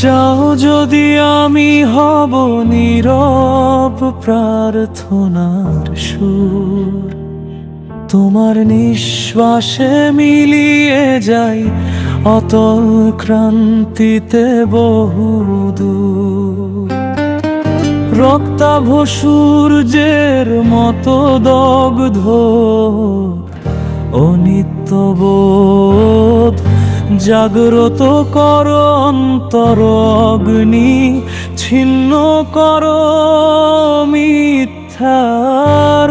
চাও যদি আমি হব নীরব প্রার্থনার সুর। তোমার নিঃশ্বাসে মিলিয়ে যাই, অতল ক্রান্তিতে বহুদূর রক্তাভ সূর্যের মতো দগ্ধ অনিত্যবোধ জাগ্রত কর অন্তর অগ্নি ছিন্ন কর মিথ্যার।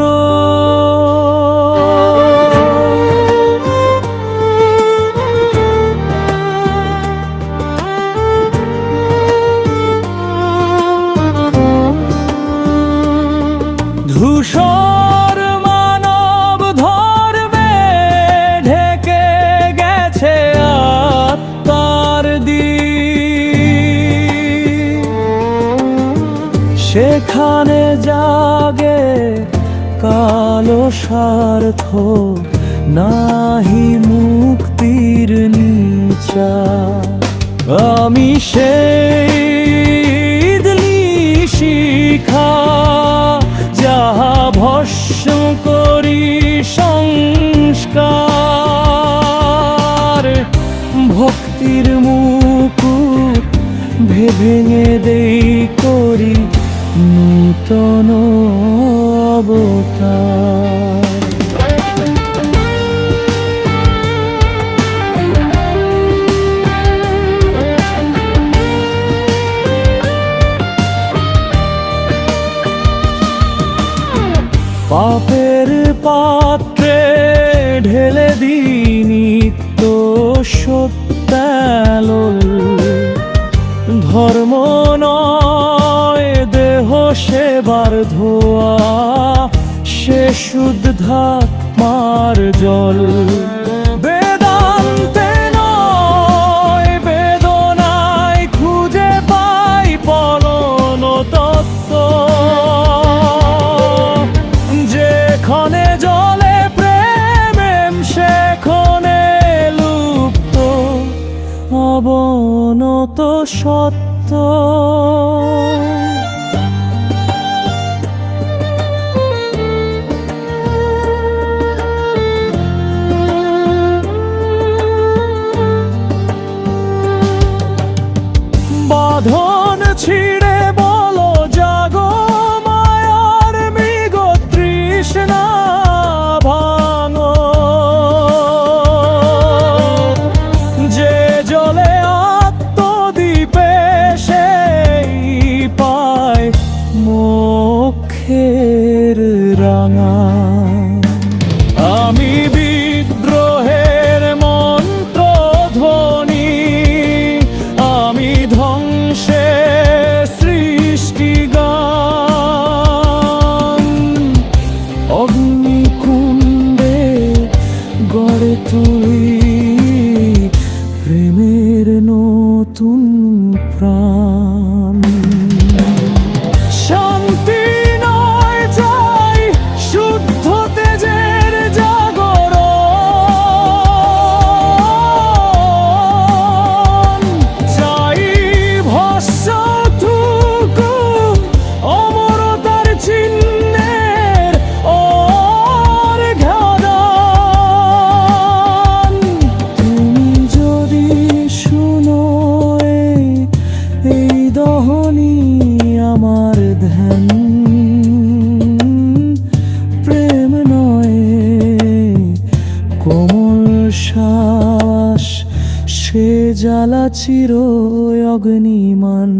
ধূসর জাগে কালো স্বার্থ, নাহি মুক্তির নিচা। আমি সেই শিখা যাহা ভস্ম করি সংস্কার। ভক্তির মুকুট ভেঙে নূতন পাপের পাত্রে ঢেলে দিনি সেবার ধোয়া, সে শুদ্ধা মার জল। বেদান্তে নয়, বেদনায় খুঁজে পাই পলন তত্ত্ব। যেখানে জলে প্রেম, সেখানে লুপ্ত, অবনত সত্য। ছিঁড়ে বলো জাগো মায়ার মৃগ তৃষ্ণা ভাঙো। যে জলে আত্মদ্বীপে সেই পায় মোক্ষের রাঙা। নতুন প্রাণ ধ্যান প্রেম নয় কোমল শ্বাস সে জ্বালা চির অগ্নিমান